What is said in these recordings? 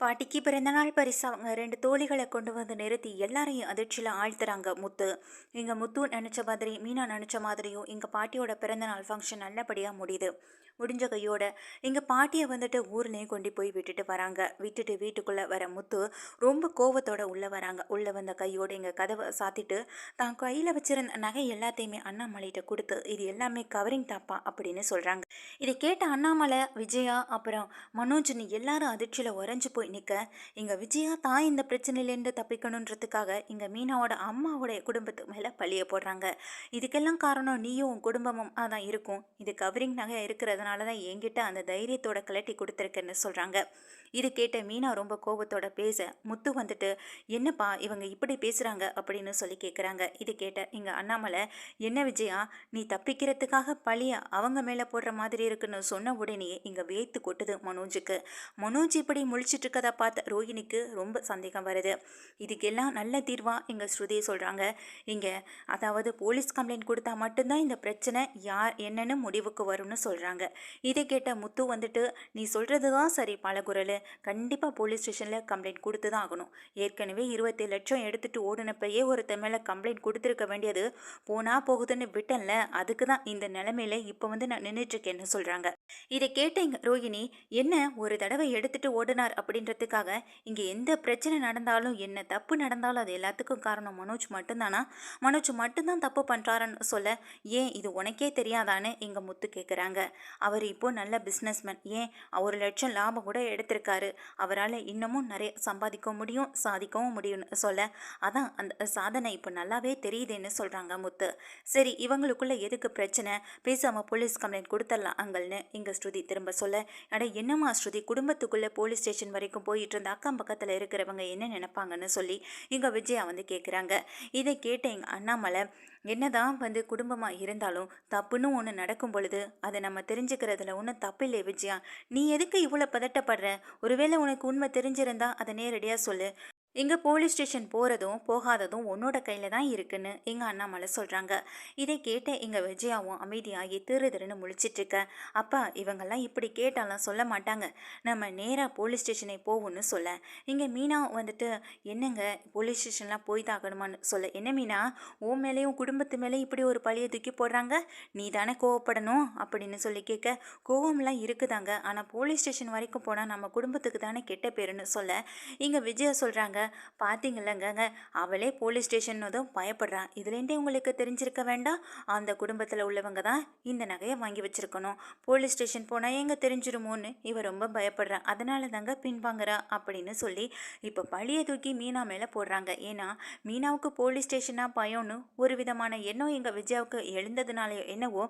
பாட்டிக்கு பிறந்தநாள் பரிசு அவங்க ரெண்டு தோழிகளை கொண்டு வந்து நிறுத்தி எல்லாரையும் அதிர்ச்சியில் ஆழ்த்துறாங்க முத்து. இங்கே முத்து நினச்ச மாதிரி மீனா நினச்ச மாதிரியும் எங்கள் பாட்டியோட பிறந்தநாள் ஃபங்க்ஷன் நல்லபடியாக முடியுது. முடிஞ்ச கையோட எங்கள் பாட்டியை வந்துட்டு ஊர்லேயும் கொண்டு போய் விட்டுட்டு வராங்க. விட்டுட்டு வீட்டுக்குள்ளே வர முத்து ரொம்ப கோவத்தோட உள்ளே வராங்க. உள்ளே வந்த கையோட எங்கள் கதவை சாத்திட்டு தான் கையில் வச்சிருந்த நகை எல்லாத்தையுமே அண்ணாமலைகிட்ட கொடுத்து இது எல்லாமே கவரிங் தாப்பா அப்படின்னு சொல்கிறாங்க இதை கேட்ட அண்ணாமலை விஜயா அப்புறம் மனோஜ்னு எல்லாரும் அதிர்ச்சியில் உறைஞ்சு போய் நிற்க இங்கே விஜயா தான் இந்த பிரச்சனையிலேருந்து தப்பிக்கணுன்றதுக்காக இங்கே மீனாவோட அம்மாவோடைய குடும்பத்துக்கு மேலே பழிய போடுறாங்க. இதுக்கெல்லாம் காரணம் நீயும் உன் குடும்பமும் தான் இருக்கும். இது கவரிங் நகை இருக்கிறதுனால தான் என்கிட்ட அந்த தைரியத்தோட கலட்டி கொடுத்துருக்கேன்னு சொல்கிறாங்க இது கேட்ட மீனா ரொம்ப கோபத்தோட பேச முத்து வந்துட்டு என்னப்பா இவங்க இப்படி பேசுகிறாங்க அப்படின்னு சொல்லி கேட்குறாங்க இது கேட்ட இங்கே அண்ணாமலை என்ன விஜயா நீ தப்பிக்கிறதுக்காக பழிய அவங்க மேலே போடுற மாதிரி இருக்குன்னு சொன்ன உடனே இங்கே வேத்து கொட்டுது மனோஜுக்கு. மனோஜ் இப்படி முழிச்சிட்டு இருக்கதை பார்த்த ரோஹிணிக்கு ரொம்ப சந்தேகம் வருது. இதுக்கெல்லாம் நல்ல தீர்வாக இங்கே ஸ்ருதி சொல்கிறாங்க இங்கே அதாவது போலீஸ் கம்ப்ளைண்ட் கொடுத்தா மட்டும்தான் இந்த பிரச்சனை யார் என்னன்னு முடிவுக்கு வரும்னு சொல்கிறாங்க இதை கேட்ட முத்து வந்துட்டு நீ சொல்கிறது தான் சரி பழகுரல் கண்டிப்பாக போலீஸ் ஸ்டேஷனில் கம்ப்ளைண்ட் கொடுத்து தான் ஆகணும். ஏற்கனவே இருபத்தி லட்சம் எடுத்துட்டு ஓடினப்பையே ஒருத்தன் மேலே கம்ப்ளைண்ட் கொடுத்துருக்க வேண்டியது போனா போகுதுன்னு விட்டேன்ல. அதுக்கு தான் இந்த நிலைமையில இப்போ வந்து நான் நின்றுட்டுருக்கேன்னு சொல்கிறாங்க இதை கேட்ட இங்க ரோகிணி. என்ன ஒரு தடவை எடுத்துட்டு ஓடினார் அப்படின்றதுக்காக இங்கே எந்த பிரச்சனை நடந்தாலும் என்ன தப்பு நடந்தாலும் அது எல்லாத்துக்கும் காரணம் மனோஜ் மட்டும்தானா? மனோஜ் மட்டும்தான் தப்பு பண்ணுறாருன்னு சொல்ல ஏன் இது உனக்கே தெரியாதான்னு எங்கள் முத்து கேட்குறாங்க அவர் இப்போ நல்ல பிஸ்னஸ்மேன் ஏன்? ஒரு லட்சம் லாபம் கூட எடுத்திருக்காரு. அவரால் இன்னமும் நிறைய சம்பாதிக்க முடியும் சாதிக்கவும் முடியும்னு சொல்ல. அதான் அந்த சாதனை இப்போ நல்லாவே தெரியுதுன்னு சொல்கிறாங்க முத்து. சரி இவங்களுக்குள்ள எதுக்கு பிரச்சனை? பேசாமல் போலீஸ் கம்ப்ளைண்ட் கொடுத்துடலாம் அங்கள்னு. இங்கே ஸ்ருதி திரும்ப சொல்ல அட என்னம்மா ஸ்ருதி? குடும்பத்துக்குள்ளே போலீஸ் ஸ்டேஷன் வரைக்கும் போயிட்டு இருந்த அக்கம் பக்கத்தில் இருக்கிறவங்க என்ன நினைப்பாங்கன்னு சொல்லி இங்கே விஜயா வந்து கேட்குறாங்க இதை கேட்ட எங்கள் அண்ணாமலை என்னதான் வந்து குடும்பமாக இருந்தாலும் தப்புன்னு ஒன்று நடக்கும் பொழுது அதை நம்ம தெரிஞ்சுக்கிறதுல ஒன்றும் தப்பில்லை விஜயா. நீ எதுக்கு இவ்வளோ பதட்டப்படுற? ஒருவேளை உனக்கு உண்மை தெரிஞ்சிருந்தா அதை நேரடியாக சொல்லு. இங்கே போலீஸ் ஸ்டேஷன் போகிறதும் போகாததும் உன்னோட கையில் தான் இருக்குன்னு எங்கள் அண்ணாமலை சொல்கிறாங்க இதை கேட்ட எங்கள் விஜயாவும் அமைதியாகி திரு திருன்னு முழிச்சிட்டுருக்க அப்பா இவங்கெல்லாம் இப்படி கேட்டாலாம் சொல்ல மாட்டாங்க. நம்ம நேராக போலீஸ் ஸ்டேஷனை போவோம்னு சொல்ல. இங்கே மீனா வந்துட்டு என்னங்க போலீஸ் ஸ்டேஷன்லாம் போய் தாக்கணுமான்னு சொல்ல. என்ன மீனா உன் மேலேயும் குடும்பத்து மேலேயும் இப்படி ஒரு பழியை தூக்கி போடுறாங்க? நீ தானே கோவப்படணும்? அப்படின்னு சொல்லி கேட்க கோவம்லாம் இருக்குதாங்க. ஆனால் போலீஸ் ஸ்டேஷன் வரைக்கும் போனால் நம்ம குடும்பத்துக்கு தானே கெட்ட பேருன்னு சொல்ல. இங்கே விஜயா சொல்கிறாங்க பார்த்தீங்களங்கங்க அவளே போலீஸ் ஸ்டேஷன்னதும் பயப்படுறா. இதுலேருந்தே உங்களுக்கு தெரிஞ்சிருக்க வேண்டாம்? அந்த குடும்பத்தில் உள்ளவங்க தான் இந்த நகையை வாங்கி வச்சுருக்கணும். போலீஸ் ஸ்டேஷன் போனால் எங்கே தெரிஞ்சிருமோன்னு இவ ரொம்ப பயப்படுறா. அதனால தாங்க பின்வாங்குறா அப்படின்னு சொல்லி இப்போ பழியை தூக்கி மீனா மேலே போடுறாங்க. ஏன்னா மீனாவுக்கு போலீஸ் ஸ்டேஷனாக பயம்னு ஒரு விதமான எண்ணம் எங்கள் விஜயாவுக்கு எழுந்ததுனால என்னவோ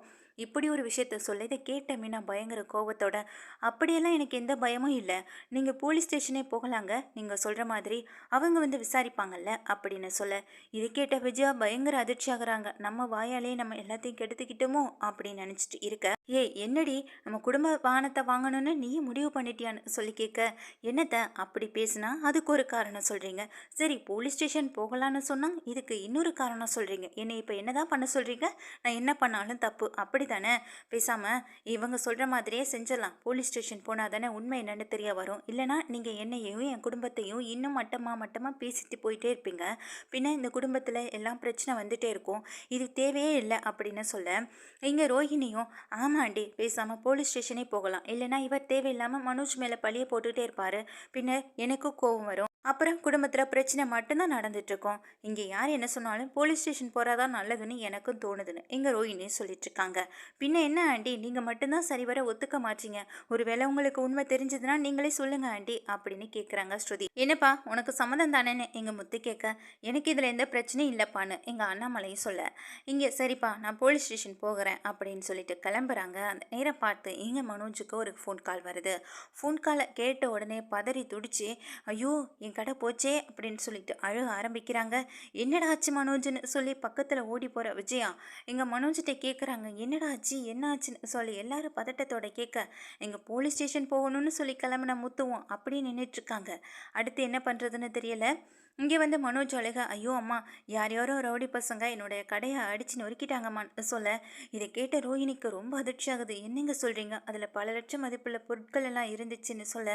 இப்படி ஒரு விஷயத்த சொல்ல இதை கேட்ட மீனா பயங்கர கோபத்தோட அப்படியெல்லாம் எனக்கு எந்த பயமும் இல்லை. நீங்கள் போலீஸ் ஸ்டேஷனே போகலாங்க. நீங்கள் சொல்கிற மாதிரி அவங்க வந்து விசாரிப்பாங்கல்ல அப்படின்னு சொல்ல. இது கேட்ட விஜயா பயங்கர அதிர்ச்சி ஆகுறாங்க நம்ம வாயாலே நம்ம எல்லாத்தையும் கெடுத்துக்கிட்டோமோ? அப்படின்னு நினச்சிட்டு இருக்க ஏய் என்னடி? நம்ம குடும்ப வாகனத்தை வாங்கணும்னு நீயே முடிவு பண்ணிட்டியான்னு சொல்லி கேட்க என்னத்த அப்படி பேசுனா? அதுக்கு ஒரு காரணம் சொல்கிறீங்க சரி போலீஸ் ஸ்டேஷன் போகலான்னு சொன்னால் இதுக்கு இன்னொரு காரணம் சொல்கிறீங்க என்னை இப்போ என்னதான் பண்ண சொல்கிறீங்க நான் என்ன பண்ணாலும் தப்பு. அப்படி தானே பேசாமல் இவங்க சொல்கிற மாதிரியே செஞ்சிடலாம். போலீஸ் ஸ்டேஷன் போனால் தானே உண்மை என்னென்னு தெரிய வரும். இல்லைனா நீங்கள் என்னையும் என் குடும்பத்தையும் இன்னும் மட்டமாக மட்டமாக பேசிட்டு போயிட்டே இருப்பீங்க. பின்ன இந்த குடும்பத்தில் எல்லாம் பிரச்சனை வந்துகிட்டே இருக்கும். இது தேவையே இல்லை அப்படின்னு சொல்ல இங்கே ரோஹிணியும் ஆமாம் ஆண்டி பேசாமல் போலீஸ் ஸ்டேஷனே போகலாம். இல்லைனா இவர் தேவையில்லாமல் மனோஜ் மேலே பழிய போட்டுகிட்டே இருப்பார். பின்னர் எனக்கும் கோவம் வரும். அப்புறம் குடும்பத்தில் பிரச்சனை மட்டும்தான் நடந்துட்டுருக்கோம். இங்கே யார் என்ன சொன்னாலும் போலீஸ் ஸ்டேஷன் போகிறதா நல்லதுன்னு எனக்கும் தோணுதுன்னு எங்கள் ரோஹிணி சொல்லிட்டுருக்காங்க. பின்ன என்ன ஆண்டி? நீங்கள் மட்டும்தான் சரிவர ஒத்துக்க மாட்டீங்க. ஒருவேளை உங்களுக்கு உண்மை தெரிஞ்சதுன்னா நீங்களே சொல்லுங்க ஆண்டி அப்படின்னு கேட்குறாங்க ஸ்ருதி. என்னப்பா உனக்கு சம்மதம் தானேன்னு எங்கள் முத்து கேட்க எனக்கு இதில் எந்த பிரச்சனையும் இல்லைப்பான்னு எங்கள் அண்ணாமலையும் சொல்ல. இங்கே சரிப்பா நான் போலீஸ் ஸ்டேஷன் போகிறேன் அப்படின்னு சொல்லிட்டு கிளம்புறாங்க. அந்த நேரம் பார்த்து எங்கள் மனோஜுக்கு ஒரு ஃபோன் கால் வருது. ஃபோன் காலை கேட்ட உடனே பதறி துடிச்சு ஐயோ என் கடை போச்சே அப்படின்னு சொல்லிட்டு அழுக ஆரம்பிக்கிறாங்க. என்னடா ஆச்சு மனோஜ்னு சொல்லி பக்கத்தில் ஓடி போகிற விஜயா. எங்கள் மனோஜ்கிட்ட கேட்குறாங்க என்னடா ஆச்சு? என்ன ஆச்சுன்னு? சொல்லி எல்லாரும் பதட்டத்தோட கேட்க எங்கள் போலீஸ் ஸ்டேஷன் போகணும்னு சொல்லி கிளம்புன முத்துவோம் அப்படியே நின்றுட்டுருக்காங்க அடுத்து என்ன பண்ணுறதுன்னு தெரியல. இங்கே வந்து மனோஜ் அழுக ஐயோ அம்மா யார் யாரோ ரவுடி பசங்க என்னுடைய கடையை அடிச்சு நொறுக்கிட்டாங்கம்மான்னு சொல்ல. இதை கேட்ட ரோஹிணிக்கு ரொம்ப அதிர்ச்சி ஆகுது என்னங்க சொல்கிறீங்க அதில் பல லட்சம் மதிப்புள்ள பொருட்கள் எல்லாம் இருந்துச்சுன்னு சொல்ல.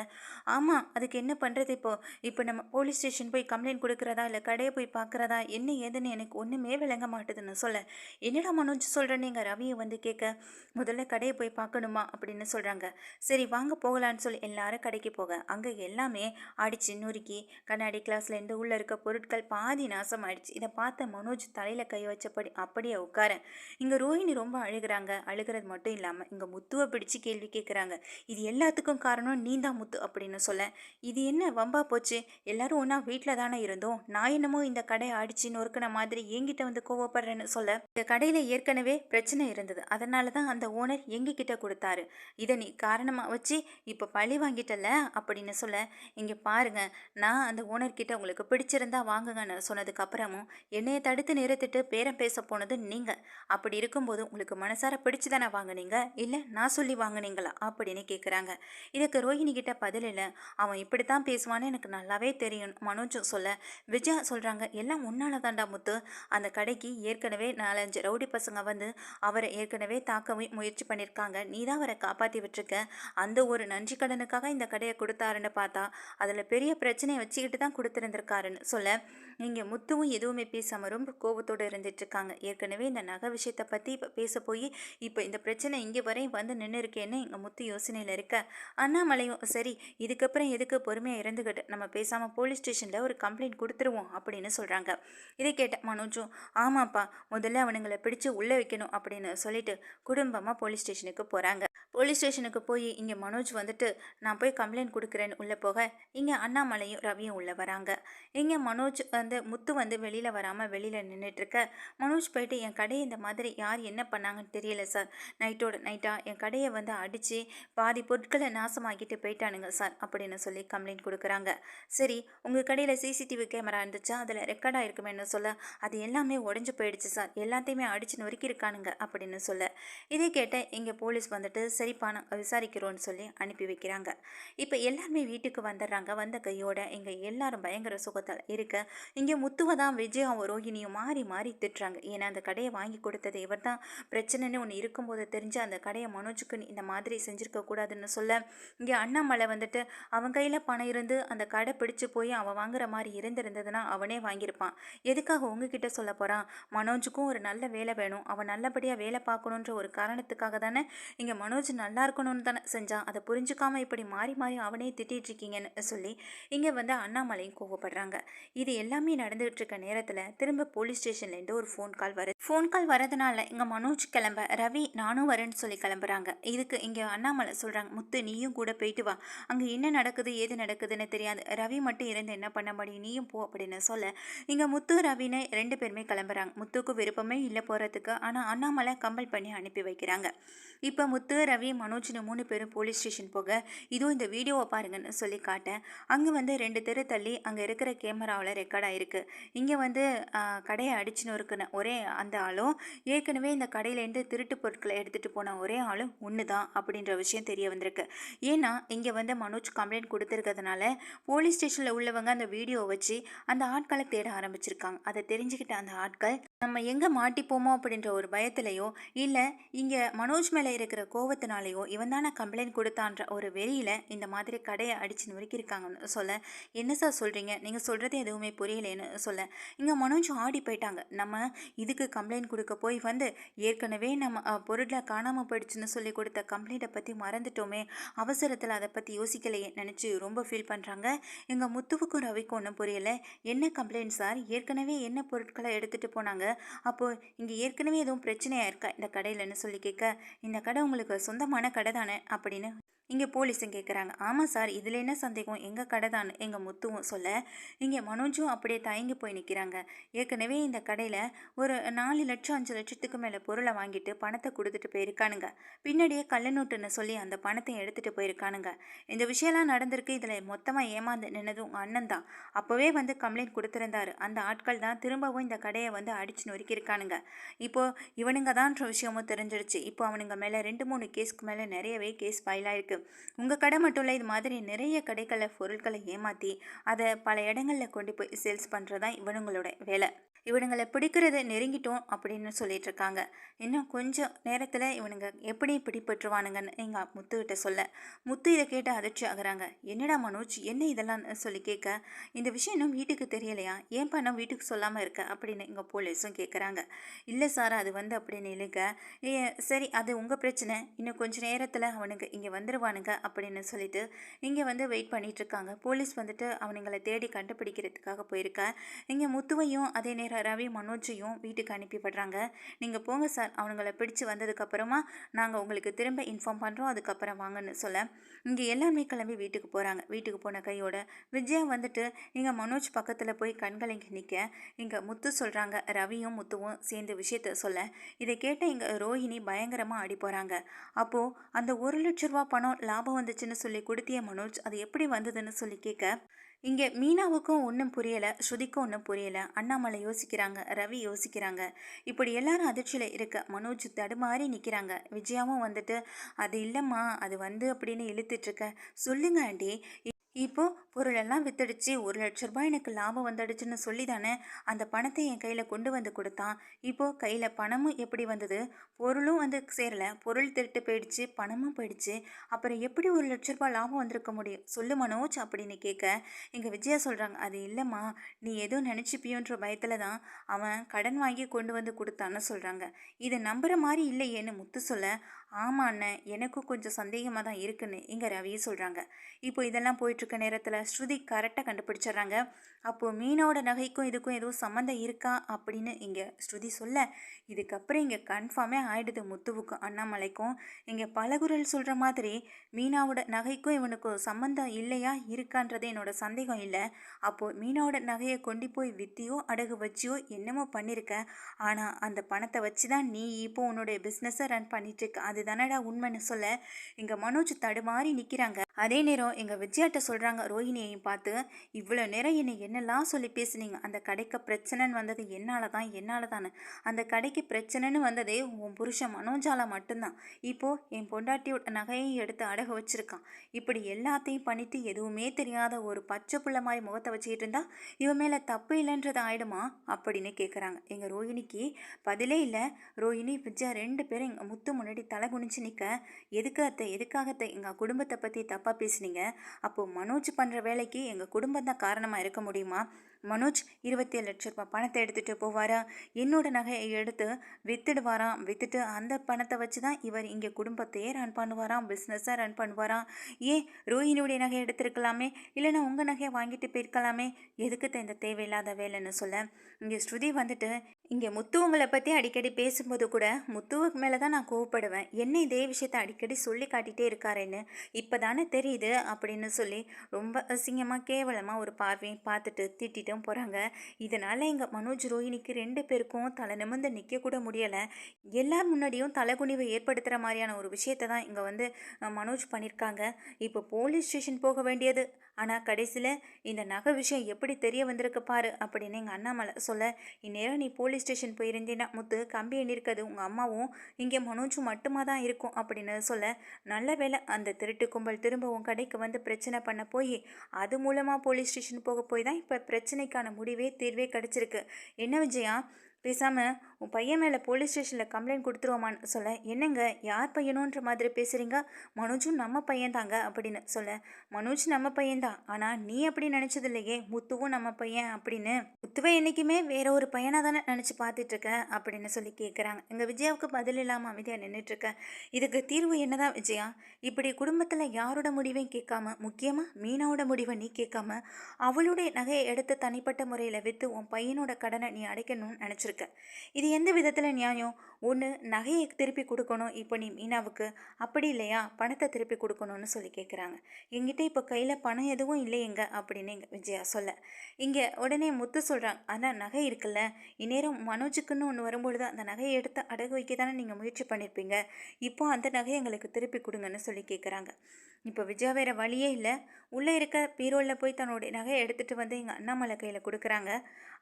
ஆமாம் அதுக்கு என்ன பண்ணுறது இப்போ? இப்போ நம்ம போலீஸ் ஸ்டேஷன் போய் கம்ப்ளைண்ட் கொடுக்குறதா இல்லை கடையை போய் பார்க்குறதா என்ன ஏதுன்னு எனக்கு ஒன்றுமே விளங்க மாட்டுதுன்னு சொல்ல. என்னடா மனோஜ் சொல்கிறேன்னு எங்கள் ரவியை வந்து கேட்க முதல்ல கடையை போய் பார்க்கணுமா அப்படின்னு சொல்கிறாங்க சரி வாங்க போகலான்னு சொல்லி எல்லாரும் கடைக்கு போக. அங்கே எல்லாமே அடிச்சு நொறுக்கி கண்ணாடி கிளாஸ்லேருந்து உள்ளே இருக்க பொருட்கள் பாதி நாசம் ஆயிடுச்சு இதை பார்த்த மனோஜ் தலையில் கை வச்சபடி அப்படியே உட்கார. இங்கே ரோஹிணி ரொம்ப அழுகிறாங்க. அழுகிறது மட்டும் இல்லாமல் இங்கே முத்துவை பிடிச்சு கேள்வி கேட்குறாங்க இது எல்லாத்துக்கும் காரணம் நீ தான் முத்து அப்படின்னு சொல்ல. இது என்ன வம்பா போச்சு? எல்லாரும் ஒன்றா வீட்டில் தானே இருந்தோம். நான் என்னமோ இந்த கடையை அடிச்சு நொறுக்கின மாதிரி என்கிட்ட வந்து கோவப்படுறேன்னு சொல்ல. இந்த கடையில் ஏற்கனவே பிரச்சனை இருந்தது. அதனால தான் அந்த ஓனர் எங்ககிட்ட கொடுத்தாரு. இதை நீ காரணமாக வச்சு இப்போ பழி வாங்கிட்டல அப்படின்னு சொல்ல. இங்கே பாருங்க. நான் அந்த ஓனர்கிட்ட உங்களுக்கு பிடிச்சிருந்தா வாங்குங்கன்னு சொன்னதுக்கு அப்புறமும் என்னையை தடுத்து நிறுத்திட்டு பேரம் பேச போனது நீங்கள் அப்படி இருக்கும்போது உங்களுக்கு மனசார பிடிச்சு தானே வாங்குனீங்க? இல்லை நான் சொல்லி வாங்குனீங்களா? அப்படின்னு கேட்குறாங்க இதுக்கு ரோஹிணி கிட்ட பதில் இல்லை. அவன் இப்படி தான் பேசுவான்னு எனக்கு நல்லாவே தெரியும். மனோஜும் சொல்ல விஜயா சொல்கிறாங்க எல்லாம் உன்னால தாண்டா முத்து. அந்த கடைக்கு ஏற்கனவே நாலஞ்சு ரவுடி பசங்க வந்து அவரை ஏற்கனவே தாக்கவே முயற்சி பண்ணியிருக்காங்க நீ தான் அவரை காப்பாற்றி விட்டுருக்க. அந்த ஒரு நன்றி கடனுக்காக இந்த கடையை கொடுத்தாருன்னு பார்த்தா அதில் பெரிய பிரச்சனையை வச்சுக்கிட்டு தான் கொடுத்துருந்துருக்காருன்னு சொல்ல இங்கே முத்துவும் எதுவுமே பேசாமல் ரொம்ப கோபத்தோடு இருந்துட்டு இருக்காங்க ஏற்கனவே இந்த நகை விஷயத்தை பற்றி இப்போ பேச போய் இப்போ இந்த பிரச்சனை இங்கே வரையும் வந்து நின்று இருக்கேன்னு எங்கள் முத்து யோசனையில் இருக்க. அண்ணாமலையும் சரி இதுக்கப்புறம் எதுக்கு பொறுமையாக இருந்துக்கிட்டு நம்ம பேசாமல் போலீஸ் ஸ்டேஷனில் ஒரு கம்ப்ளைண்ட் கொடுத்துருவோம் அப்படின்னு சொல்கிறாங்க இதை கேட்ட மனோஜும் ஆமாப்பா முதல்ல அவனுங்களை பிடிச்சு உள்ளே வைக்கணும் அப்படின்னு சொல்லிட்டு குடும்பமாக போலீஸ் ஸ்டேஷனுக்கு போகிறாங்க போலீஸ் ஸ்டேஷனுக்கு போய் இங்கே மனோஜ் வந்துட்டு நான் போய் கம்ப்ளைண்ட் கொடுக்குறேன்னு உள்ளே போக. இங்கே அண்ணாமலையும் ரவியும் உள்ளே வராங்க. இங்கே மனோஜ் வந்து முத்து வந்து வெளியில் வராமல் வெளியில் நின்றுட்டுருக்க மனோஜ் போயிட்டு என் கடையை இந்த மாதிரி யார் என்ன பண்ணாங்கன்னு தெரியல சார். நைட்டோட நைட்டாக என் கடையை வந்து அடித்து பாதி பொருட்களை நாசமாக்கிட்டு போயிட்டானுங்க சார் அப்படின்னு சொல்லி கம்ப்ளைண்ட் கொடுக்குறாங்க. சரி உங்கள் கடையில் சிசிடிவி கேமரா இருந்துச்சா? அதில் ரெக்கார்டாக இருக்குமேனு சொல்ல. அது எல்லாமே உடஞ்சி போயிடுச்சு சார். எல்லாத்தையுமே அடிச்சு நொறுக்கியிருக்கானுங்க அப்படின்னு சொல்ல. இதை கேட்ட இங்கே போலீஸ் வந்துட்டு சரிப்பா நாங்கள் விசாரிக்கிறோன்னு சொல்லி அனுப்பி வைக்கிறாங்க. இப்போ எல்லாருமே வீட்டுக்கு வந்துடுறாங்க. வந்த கையோட இங்கே எல்லாரும் பயங்கர சுகத்தில் இருக்க. இங்கே முத்துவை தான் விஜயாவும் ரோஹிணியும் மாறி மாறி திட்டுறாங்க. ஏன்னா அந்த கடையை வாங்கி கொடுத்தது இவர் தான் பிரச்சனைன்னு ஒன்று இருக்கும்போது தெரிஞ்சு அந்த கடையை மனோஜுக்கு நீ இந்த மாதிரி செஞ்சுருக்க கூடாதுன்னு சொல்ல இங்கே அண்ணாமலை வந்துட்டு அவன் கையில் பணம் இருந்து அந்த கடை பிடிச்சு போய் அவன் வாங்குற மாதிரி இருந்திருந்ததுன்னா அவனே வாங்கியிருப்பான். எதுக்காக உங்ககிட்ட சொல்ல போகிறான் மனோஜுக்கும் ஒரு நல்ல வேலை வேணும். அவன் நல்லபடியாக வேலை பார்க்கணுன்ற ஒரு காரணத்துக்காக தானே இங்கே மனோஜ் நல்லா இருக்கணும்னு தானே செஞ்சான். அதை புரிஞ்சுக்காம இப்படி மாறி மாறி அவனே திட்டிகிட்ருக்கீங்கன்னு சொல்லி இங்கே வந்து அண்ணாமலையும் கோவப்படுறாங்க. இது எல்லாமே நடந்துகிட்டு இருக்க நேரத்தில் திரும்ப போலீஸ் ஸ்டேஷன்லேருந்து ஒரு ஃபோன் கால் வருது. ஃபோன் கால் வரதுனால இங்கே மனோஜ் கிளம்ப ரவி நானும் வரேன்னு சொல்லி கிளம்புறாங்க. இதுக்கு இங்கே அண்ணாமலை சொல்கிறாங்க முத்து நீயும் கூட போயிட்டு வா. அங்கே என்ன நடக்குது ஏது நடக்குதுன்னு தெரியாது. ரவி மட்டும் இருந்து என்ன பண்ண முடியும்? நீயும் போ அப்படின்னு சொல்ல இங்கே முத்து ரவின்னு ரெண்டு பேருமே கிளம்புறாங்க. முத்துக்கு விருப்பமே இல்லை போகிறதுக்கு ஆனால் அண்ணாமலை கம்பல் பண்ணி அனுப்பி வைக்கிறாங்க. இப்போ முத்து ரவி மனோஜ்னு மூணு பேரும் போலீஸ் ஸ்டேஷன் போக இதோ இந்த வீடியோவை பாருங்கன்னு சொல்லி காட்டேன். அங்கே வந்து ரெண்டு தெரு தள்ளி அங்கே இருக்கிற கேமராவில் ரெக்கார்ட் ஆகிருக்கு இங்கே வந்து கடையை அடிச்சுன்னு இருக்குன்னு ஒரே அந்த ஆளும் ஏற்கனவே இந்த கடையிலேருந்து திருட்டு பொருட்களை எடுத்துகிட்டு போன ஒரே ஆளும் ஒன்று தான் அப்படின்ற விஷயம் தெரிய வந்திருக்கு. ஏன்னா இங்கே வந்து மனோஜ் கம்ப்ளைண்ட் கொடுத்துருக்கிறதுனால போலீஸ் ஸ்டேஷனில் உள்ளவங்க அந்த வீடியோவை வச்சு அந்த ஆட்களை தேட ஆரம்பிச்சிருக்காங்க. அதை தெரிஞ்சுக்கிட்ட அந்த ஆட்கள் நம்ம எங்கே மாட்டிப்போமோ அப்படின்ற ஒரு பயத்திலையோ இல்லை இங்கே மனோஜ் மேலே இருக்கிற கோவத்தினாலேயோ இவன் தானே கம்ப்ளைண்ட் கொடுத்தான்ற ஒரு வெறியில் இந்த மாதிரி கடையை அடிச்சு நொறுக்கியிருக்காங்கன்னு சொல்ல என்ன சார் சொல்கிறீங்க நீங்கள் சொல்கிறது எதுவுமே புரியலேன்னு சொல்ல. இங்கே மனோஜ் ஆடி போயிட்டாங்க. நம்ம இதுக்கு கம்ப்ளைண்ட் கொடுக்க போய் வந்து ஏற்கனவே நம்ம பொருளை காணாமல் போயிடுச்சுன்னு சொல்லி கொடுத்த கம்ப்ளைண்ட்டை பற்றி மறந்துட்டோமே. அவசரத்தில் அதை பற்றி யோசிக்கலையே நினச்சி ரொம்ப ஃபீல் பண்ணுறாங்க எங்கள் முத்துவுக்கும் ரவிக்கும் ஒன்றும் புரியலை. என்ன கம்ப்ளைண்ட் சார் ஏற்கனவே என்ன பொருட்களை எடுத்துகிட்டு போனாங்க? அப்போது இங்கே ஏற்கனவே எதுவும் பிரச்சனையாக இருக்கா? இந்த கடையிலன்னு சொல்லி கேட்க இந்த கடை உங்களுக்கு சொந்தமான கடை தானே அப்படின்னு இங்கே போலீஸும் கேட்குறாங்க ஆமாம் சார் இதில் என்ன சந்தேகம்? எங்கள் கடை தான் எங்கள் முத்துவும் சொல்ல. இங்கே மனோஜும் அப்படியே தயங்கி போய் நிற்கிறாங்க. ஏற்கனவே இந்த கடையில் ஒரு நாலு லட்சம் அஞ்சு லட்சத்துக்கு மேலே பொருளை வாங்கிட்டு பணத்தை கொடுத்துட்டு போயிருக்கானுங்க. பின்னாடியே கள்ளநோட்டுன்னு சொல்லி அந்த பணத்தை எடுத்துகிட்டு போயிருக்கானுங்க. இந்த விஷயம்லாம் நடந்திருக்கு இதில் மொத்தமாக ஏமாந்து நின்னது உங்கள் அண்ணன் தான். அப்போவே வந்து கம்ப்ளைண்ட் கொடுத்துருந்தாரு. அந்த ஆட்கள் தான் திரும்பவும் இந்த கடையை வந்து அடிச்சு நொறுக்கியிருக்கானுங்க. இப்போது இவனுங்க தான்ற விஷயமும் தெரிஞ்சிடுச்சு. இப்போ அவனுங்க மேலே ரெண்டு மூணு கேஸ்க்கு மேலே நிறையவே கேஸ் ஃபைல் ஆயிருக்கு. உங்கள் கடை மட்டும் இல்லை இது மாதிரி நிறைய கடைகளில் பொருட்களை ஏமாற்றி அதை பல இடங்களில் கொண்டு போய் சேல்ஸ் பண்ணுறது தான் இவனுங்களோட வேலை. இவனுங்களை பிடிக்கிறது நெருங்கிட்டோம் அப்படின்னு சொல்லிட்டு இருக்காங்க இன்னும் கொஞ்சம் நேரத்தில் இவனுங்க எப்படி பிடிபட்டுருவானுங்கன்னு எங்கள் முத்துக்கிட்ட சொல்ல. முத்து இதை கேட்டு அதிர்ச்சி ஆகுறாங்க. என்னடா மனோஜ் என்ன இதெல்லாம் சொல்லி கேட்க? இந்த விஷயம் இன்னும் வீட்டுக்கு தெரியலையா? ஏன் நான் வீட்டுக்கு சொல்லாமல் இருக்க? அப்படின்னு எங்கள் போலீஸும் கேட்குறாங்க இல்லை சார் அது வந்து அப்படின்னு இழுக்க "ஏ, சரி அது உங்கள் பிரச்சனை. இன்னும் கொஞ்சம் நேரத்தில் அவனுங்க இங்கே வந்துடுவானுங்க அப்படின்னு சொல்லிட்டு இங்கே வந்து வெயிட் பண்ணிட்டு இருக்காங்க போலீஸ் வந்துட்டு அவனுங்களை தேடி கண்டுபிடிக்கிறதுக்காக போயிருக்க. இங்கே முத்துவையும் அதே நேரம் ரவி மனோஜையும் வீட்டுக்கு அனுப்பி விடுறாங்க நீங்கள் போங்க சார். அவனுங்களை பிடிச்சி வந்ததுக்கப்புறமா நாங்கள் உங்களுக்கு திரும்ப இன்ஃபார்ம் பண்ணுறோம் அதுக்கப்புறம் வாங்கன்னு சொல்ல. இங்கே எல்லாருமே கிளம்பி வீட்டுக்கு போகிறாங்க வீட்டுக்கு போன கையோட விஜயா வந்துட்டு இங்கே மனோஜ் பக்கத்தில் போய் கண்களை இங்கே நிற்க இங்கே முத்து சொல்கிறாங்க ரவியும் முத்துவும் சேர்ந்து விஷயத்த சொல்ல. இதை கேட்ட இங்கே ரோஹிணி பயங்கரமாக அடி போகிறாங்க அப்போது அந்த ஒரு லட்ச ரூபா பணம் லாபம் வந்துச்சுன்னு சொல்லி கொடுத்திய மனோஜ் அது எப்படி வந்ததுன்னு சொல்லி கேட்க இங்கே மீனாவுக்கும் ஒன்றும் புரியலை ஸ்ருதிக்கும் ஒன்றும் புரியலை. அண்ணாமலை யோசிக்கிறாங்க ரவி யோசிக்கிறாங்க. இப்படி எல்லாரும் அதிர்ச்சியில் இருக்க மனோஜ் தடுமாறி நிற்கிறாங்க விஜயாவும் வந்துட்டு அது இல்லைம்மா அது வந்து அப்படின்னு இழுத்துட்ருக்க சொல்லுங்க ஆண்டி இப்போது பொருளெல்லாம் வித்துடுச்சு ஒரு லட்ச ரூபாய் எனக்கு லாபம் வந்துடுச்சுன்னு சொல்லி தானே அந்த பணத்தை என் கையில் கொண்டு வந்து கொடுத்தான். இப்போது கையில் பணமும் எப்படி வந்தது? பொருளும் வந்து சேரல. பொருள் திருட்டு போயிடுச்சு பணமும் போயிடுச்சு. அப்புறம் எப்படி ஒரு லட்ச ரூபாய் லாபம் வந்திருக்க முடியும்? சொல்லு மனோஜ் அப்படின்னு கேட்க இங்கே விஜயா சொல்கிறாங்க அது இல்லைம்மா நீ ஏதோ நினச்சிப்பியோன்ற பயத்தில் தான் அவன் கடன் வாங்கி கொண்டு வந்து கொடுத்தான்னு சொல்கிறாங்க இதை நம்புகிற மாதிரி இல்லையேன்னு முத்து சொல்ல ஆமா அண்ணன் எனக்கும் கொஞ்சம் சந்தேகமாக தான் இருக்குன்னு இங்கே ரவி சொல்கிறாங்க இப்போ இதெல்லாம் போயிட்டுருக்க நேரத்தில் ஸ்ருதி கரெக்டாக கண்டுபிடிச்சிடுறாங்க. அப்போது மீனோட நகைக்கும் இதுக்கும் எதுவும் சம்மந்தம் இருக்கா அப்படின்னு இங்கே ஸ்ருதி சொல்ல இதுக்கப்புறம் இங்கே கன்ஃபார்மே ஆயிடுது முத்துவுக்கும் அண்ணாமலைக்கும். இங்கே பலகுரல் சொல்கிற மாதிரி மீனாவோட நகைக்கும் இவனுக்கும் சம்மந்தம் இல்லையா இருக்கான்றது என்னோட சந்தேகம் இல்லை. அப்போது மீனாவோட நகையை கொண்டு போய் வித்தியோ அடகு வச்சியோ என்னமோ பண்ணியிருக்க ஆனால் அந்த பணத்தை வச்சு தான் நீ இப்போ உன்னுடைய பிஸ்னஸை ரன் பண்ணிட்டு இருக்க அதுதானடா உண்மைன்னு சொல்ல இங்கே மனோஜ் தடுமாறி நிற்கிறாங்க அதே நேரம் எங்கள் விஜயாட்ட சொல்கிறாங்க ரோஹிணியையும் பார்த்து இவ்வளோ நேரம் என்னை என்னெல்லாம் சொல்லி பேசுனீங்க? அந்த கடைக்கு பிரச்சனைன்னு வந்தது என்னால் தான் என்னால் தானே அந்த கடைக்கு பிரச்சனைன்னு வந்ததே உன் புருஷன் மனோஜால மட்டும்தான். இப்போது என் பொண்டாட்டியோட நகையை எடுத்து அடகு வச்சிருக்கான். இப்படி எல்லாத்தையும் பண்ணிவிட்டு எதுவுமே தெரியாத ஒரு பச்சை புள்ள மாதிரி முகத்தை வச்சுக்கிட்டு இருந்தா இவன் மேலே தப்பு இல்லைன்றது ஆயிடுமா? அப்படின்னு கேட்குறாங்க எங்கள் ரோஹிணிக்கு பதிலே இல்லை. ரோஹிணி விஜயா ரெண்டு பேரும் எங்கள் முத்து முன்னாடி தலை குனிஞ்சு நிற்க எதுக்காகத்தை எதுக்காகத்தை? எங்கள் குடும்பத்தை பற்றி தப்பு தப்பாக பேசுனீங்க. அப்போது மனோஜ் பண்ணுற வேலைக்கு எங்கள் குடும்பம் தான் காரணமாக இருக்க முடியுமா? மனோஜ் இருபத்தேழு லட்ச ரூபாய் பணத்தை எடுத்துகிட்டு போவாரா? என்னோட நகையை எடுத்து வித்துடுவாராம். வித்துட்டு அந்த பணத்தை வச்சு தான் இவர் இங்கே குடும்பத்தையே ரன் பண்ணுவாராம். பிஸ்னஸை ரன் பண்ணுவாராம். ஏன் ரோஹினியுடைய நகையை எடுத்திருக்கலாமே? இல்லைன்னா உங்கள் நகையை வாங்கிட்டு போயிருக்கலாமே? எதுக்கு இந்த தேவையில்லாத வேலைன்னு சொல்ல? இங்கே ஸ்ருதி வந்துட்டு இங்கே முத்து உங்களை பற்றி அடிக்கடி பேசும்போது கூட முத்துவுக்கு மேலே தான் நான் கோவப்படுவேன். என்ன இதே விஷயத்த அடிக்கடி சொல்லி காட்டிகிட்டே இருக்காருன்னு? இப்போ தானே தெரியுது அப்படின்னு சொல்லி ரொம்ப அசிங்கமாக கேவலமாக ஒரு பார்வையை பார்த்துட்டு திட்டிட்டும் போகிறாங்க இதனால் எங்கள் மனோஜ் ரோஹினிக்கு ரெண்டு பேருக்கும் தலை நிமிர்ந்து நிற்க கூட முடியலை. எல்லார் முன்னாடியும் தலைகுனிவை ஏற்படுத்துகிற மாதிரியான ஒரு விஷயத்தை தான் இங்கே வந்து மனோஜ் பண்ணியிருக்காங்க இப்போ போலீஸ் ஸ்டேஷன் போக வேண்டியது. ஆனால் கடைசியில் இந்த நகை விஷயம் எப்படி தெரிய வந்திருக்கு பாரு அப்படின்னு எங்கள் அண்ணாமலை சொல்ல இந்நேரம் நீ போலீஸ் போலீஸ் ஸ்டேஷன் போயிருந்தேன்னா முத்து கம்பி எண்ணிருக்கிறது உங்கள் அம்மாவும் இங்கே மனோஜும் மட்டுமா தான் இருக்கும் அப்படின்னு சொல்ல நல்ல வேளை அந்த திருட்டு கும்பல் திரும்ப உன் கடைக்கு வந்து பிரச்சனை பண்ண போய் அது மூலமாக போலீஸ் ஸ்டேஷன் போக போய் தான் இப்போ பிரச்சனைக்கான முடிவே தீர்வே கிடச்சிருக்கு. என்ன விஜயா பேசாமல் உன் பையன் மேலே போலீஸ் ஸ்டேஷனில் கம்ப்ளைண்ட் கொடுத்துருவோமான்னு சொல்ல என்னங்க யார் பையனோன்ற மாதிரி பேசுகிறீங்க மனோஜும் நம்ம பையன் தாங்க அப்படின்னு சொல்ல. மனோஜ் நம்ம பையன்தான் ஆனால் நீ அப்படி நினச்சது இல்லையே முத்துவும் நம்ம பையன் அப்படின்னு. முத்துவை என்றைக்குமே வேற ஒரு பையனாக தானே நினச்சி பார்த்துட்ருக்க அப்படின்னு சொல்லி கேட்குறாங்க எங்கள் விஜயாவுக்கு பதில் இல்லாமல் அமைதியாக நின்றுட்டுருக்க இதுக்கு தீர்வு என்னதான் விஜயா? இப்படி குடும்பத்தில் யாரோட முடிவையும் கேட்காம முக்கியமாக மீனாவோட முடிவை நீ கேட்காம அவளுடைய நகையை எடுத்து தனிப்பட்ட முறையில் விற்று உன் பையனோட கடனை நீ அடைக்கணும்னு நினச்சிருக்க. இது எந்த விதத்தில் நியாயம்? ஒன்று நகையை திருப்பி கொடுக்கணும். இப்போ நீ மீனாவுக்கு அப்படி இல்லையா? பணத்தை திருப்பி கொடுக்கணும்னு சொல்லி கேட்குறாங்க எங்கிட்ட இப்போ கையில் பணம் எதுவும் இல்லையேங்க அப்படின்னு எங்கள் விஜயா சொல்ல. இங்கே உடனே முத்து சொல்கிறாங்க ஆனால் நகை இருக்குல்ல. இந்நேரம் மனோஜுக்குன்னு ஒன்று வரும்பொழுது அந்த நகையை எடுத்து அடகு வைக்க தானே நீங்கள் முயற்சி பண்ணியிருப்பீங்க இப்போ அந்த நகையை எங்களுக்கு திருப்பி கொடுங்கன்னு சொல்லி கேட்குறாங்க இப்போ விஜயா வேற வழியே இல்லை. உள்ளே இருக்க பீரோலில் போய் தன்னுடைய நகையை எடுத்துகிட்டு வந்து எங்கள் அண்ணாமலை கையில் கொடுக்குறாங்க.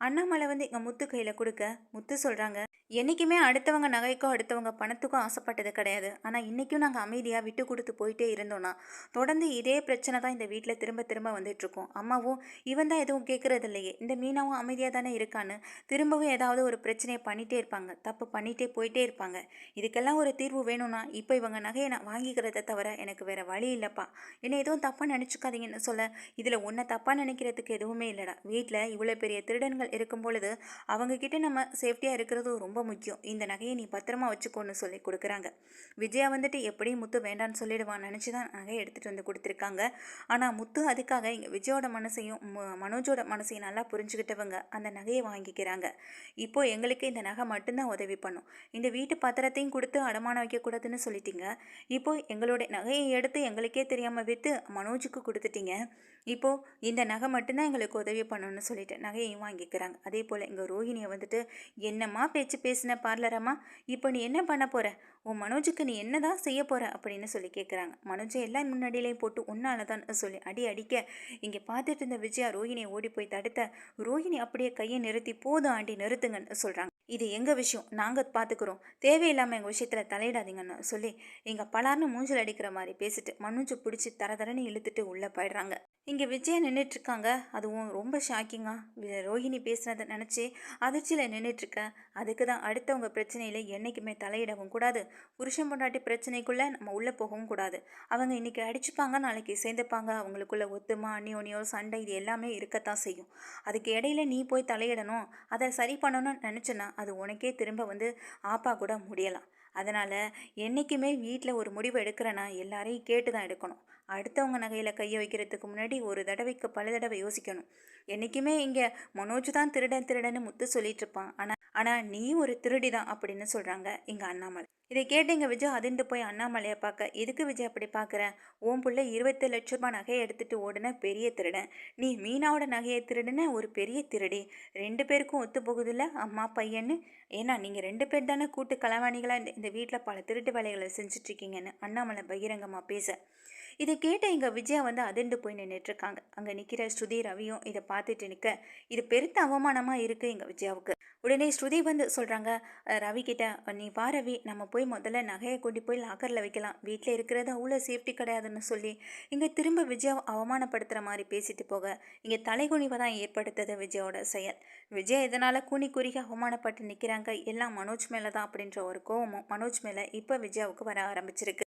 அண்ணாமலை வந்து எங்கள் முத்து கையில் கொடுக்க முத்து சொல்கிறாங்க என்றைக்குமே அடுத்தவங்க நகைக்கும் அடுத்தவங்க பணத்துக்கும் ஆசைப்பட்டது கிடையாது. ஆனால் இன்றைக்கும் நாங்கள் அமைதியாக விட்டு கொடுத்து போயிட்டே இருந்தோன்னா தொடர்ந்து இதே பிரச்சனை தான் இந்த வீட்டில் திரும்ப திரும்ப வந்துட்டுருக்கோம் அம்மாவும் இவன் தான் எதுவும் கேட்குறது இல்லையே. இந்த மீனாவும் அமைதியாக தானே இருக்கான்னு திரும்பவும் ஏதாவது ஒரு பிரச்சனையை பண்ணிகிட்டே இருப்பாங்க. தப்பு பண்ணிகிட்டே போயிட்டே இருப்பாங்க. இதுக்கெல்லாம் ஒரு தீர்வு வேணும்னா இப்போ இவங்க நகையை நான் வாங்கிக்கிறத தவிர எனக்கு வேறு வழி இல்லைப்பா. என்னை எதுவும் தப்பாக நினச்சிக்காதீங்கன்னு சொல்ல இதில் ஒன்றை தப்பாக நினைக்கிறதுக்கு எதுவுமே இல்லைடா. வீட்டில் இவ்வளோ பெரிய திருடன்கள் இருக்கும் பொழுது அவங்கக்கிட்ட நம்ம சேஃப்டியாக இருக்கிறது ரொம்ப முக்கியம். இந்த நகையை நீ பத்திரமா வச்சுக்கோன்னு சொல்லி கொடுக்குறாங்க. விஜயா வந்துட்டு எப்படியும் முத்து வேண்டான்னு சொல்லிடுவான் நினச்சி தான் நகையை எடுத்துகிட்டு வந்து கொடுத்துருக்காங்க. ஆனால் முத்து அதுக்காக இங்கே விஜயோட மனசையும் ம- மனோஜோட மனசையும் நல்லா புரிஞ்சுக்கிட்டவங்க அந்த நகையை வாங்கிக்கிறாங்க. இப்போ எங்களுக்கு இந்த நகை மட்டும்தான் உதவி பண்ணும். இந்த வீட்டு பத்திரத்தையும் கொடுத்து அடமானம் வைக்கக்கூடாதுன்னு சொல்லிட்டீங்க. இப்போ எங்களுடைய நகையை எடுத்து எங்களுக்கே தெரியாமல் விற்று மனோஜுக்கு கொடுத்துட்டீங்க. இப்போது இந்த நகை மட்டும்தான் எங்களுக்கு உதவி பண்ணணும்னு சொல்லிட்டு நகையையும் வாங்கிக்கிறாங்க. அதே போல் எங்கள் ரோஹிணியை வந்துட்டு என்னம்மா பேச்சு பேசின பார்லரம்மா? இப்போ நீ என்ன பண்ண போகிற உன் மனோஜுக்கு நீ என்ன தான் செய்ய போகிற அப்படின்னு சொல்லி கேட்குறாங்க மனோஜை எல்லாம் முன்னாடியிலையும் போட்டு உன்னால தான் சொல்லி அடி அடிக்க இங்கே பார்த்துட்டு இருந்த விஜயா ரோஹிணியை ஓடி போய் தடுத்த ரோஹிணி அப்படியே கையை நிறுத்தி போதும் ஆண்டி நிறுத்துங்கன்னு சொல்கிறாங்க இது எங்கள் விஷயம்? நாங்கள் பார்த்துக்குறோம் தேவையில்லாமல் எங்கள் விஷயத்தில் தலையிடாதீங்கன்னு சொல்லி எங்கள் பலார்னு மூஞ்சல் அடிக்கிற மாதிரி பேசிட்டு மனோஜை பிடிச்சி தர தரன்னு இழுத்துட்டு உள்ளே போயிடுறாங்க. இங்கே விஜயா நின்றுட்டுருக்காங்க அதுவும் ரொம்ப ஷாக்கிங்காக ரோஹிணி பேசுனதை நினச்சி அதிர்ச்சியில் நின்றுட்டுருக்கேன் அதுக்கு தான் அடுத்தவங்க பிரச்சனையில் என்றைக்குமே தலையிடவும் கூடாது. புருஷன் பொண்டாட்டி பிரச்சனைக்குள்ளே நம்ம உள்ளே போகவும் கூடாது. அவங்க இன்றைக்கி அடிச்சுப்பாங்க நாளைக்கு சேர்ந்துப்பாங்க. அவங்களுக்குள்ள ஒத்துமா அந்நியோனியோ சண்டை இது எல்லாமே இருக்கத்தான் செய்யும். அதுக்கு இடையில நீ போய் தலையிடணும். அதை சரி பண்ணணும்னு நினச்சேன்னா அது உனக்கே திரும்ப வந்து ஆப்பா கூட முடியலாம். அதனால் என்றைக்குமே வீட்டில் ஒரு முடிவு எடுக்கிறேன்னா எல்லாரையும் கேட்டு தான் எடுக்கணும். அடுத்தவங்க நகையில் கையை வைக்கிறதுக்கு முன்னாடி ஒரு தடவைக்கு பல தடவை யோசிக்கணும். என்றைக்குமே இங்கே மனோஜ் தான் திருடன் திருடன்னு முத்து சொல்லிகிட்ருப்பான் ஆனால் ஆனால் நீ ஒரு திருடி தான் அப்படின்னு சொல்கிறாங்க இங்கே அண்ணாமலை. இதை கேட்டு இங்கே விஜய் அதிர்ந்து போய் அண்ணாமலையை பார்க்க எதுக்கு விஜய் அப்படி பார்க்குற? உன் பிள்ளை இருபத்தி லட்ச ரூபாய் நகையை எடுத்துகிட்டு ஓடுன பெரிய திருடன். நீ மீனாவோட நகையை திருடுன ஒரு பெரிய திருடி. ரெண்டு பேருக்கும் ஒத்து போகுதில்ல அம்மா பையன்னு? ஏன்னா நீங்கள் ரெண்டு பேர் தானே கூட்டு கலவாணிகளாக இந்த இந்த வீட்டில் பல திருட்டு வேலைகளை செஞ்சிட்ருக்கீங்கன்னு அண்ணாமலை பகிரங்கமாக பேச. இதை கேட்ட இங்கே விஜயா வந்து அதிர்ந்து போய் நின்றுட்டுருக்காங்க அங்கே நிற்கிற ஸ்ருதி ரவியும் இதை பார்த்துட்டு நிற்க இது பெருத்த அவமானமாக இருக்குது எங்கள் விஜயாவுக்கு. உடனே ஸ்ருதி வந்து சொல்கிறாங்க ரவி கிட்ட நீ வா ரவி நம்ம போய் முதல்ல நகையை கொண்டு போய் லாக்கரில் வைக்கலாம். வீட்டில் இருக்கிறது அவ்வளோ சேஃப்டி கிடையாதுன்னு சொல்லி. இங்கே திரும்ப விஜயாவை அவமானப்படுத்துகிற மாதிரி பேசிட்டு போக இங்கே தலைகுனிவை தான் ஏற்படுத்தது விஜயோட செயல். விஜய் இதனால் கூனி குறுகி அவமானப்பட்டு நிற்கிறாங்க எல்லாம் மனோஜ் மேலே தான் அப்படின்ற ஒரு கோவமும் மனோஜ் மேலே இப்போ விஜயாவுக்கு வர ஆரம்பிச்சிருக்கு.